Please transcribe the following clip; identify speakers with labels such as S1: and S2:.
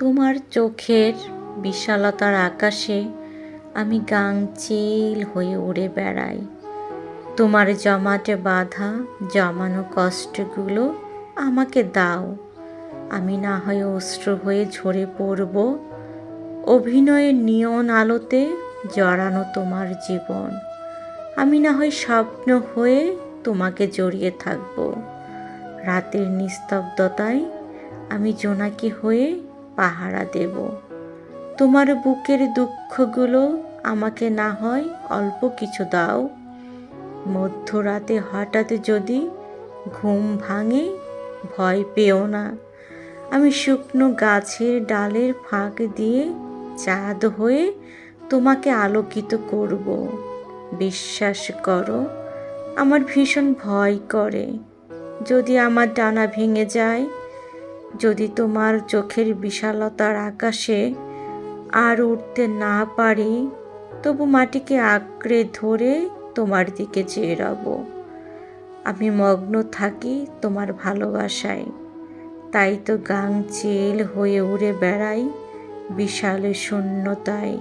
S1: তোমার চোখের বিশালতার আকাশে আমি গাংচিল হয়ে উড়ে বেড়াই। তোমার জমাটে বাঁধা জমানো কষ্টগুলো আমাকে দাও। আমি না হয় অস্ত্র হয়ে ঝরে পড়ব। অভিনয়ের নিয়ন আলোতে জড়ানো তোমার জীবন। আমি না হয় স্বপ্ন হয়ে তোমাকে জড়িয়ে থাকব। রাতের নিস্তব্ধতায় আমি জোনাকি হয়ে পাহারা দেব। তোমার বুকের দুঃখগুলো আমাকে না হয় অল্প কিছু দাও। মধ্যরাতে হঠাৎ যদি ঘুম ভাঙে, ভয় পেও না। আমি শুকনো গাছের ডালের ফাঁক দিয়ে চাঁদ হয়ে তোমাকে আলোকিত করব। বিশ্বাস করো, আমার ভীষণ ভয় করে। যদি আমার ডানা ভেঙে যায় যদি তোমার চোখের বিশালতার আকাশে আর উঠতে না পারি, তবু মাটিকে আঁকড়ে ধরে তোমার দিকে চেয়ে রব। আমি মগ্ন থাকি তোমার ভালোবাসায়। তাই তো গাং চেল হয়ে উড়ে বেড়াই বিশাল শূন্যতায়।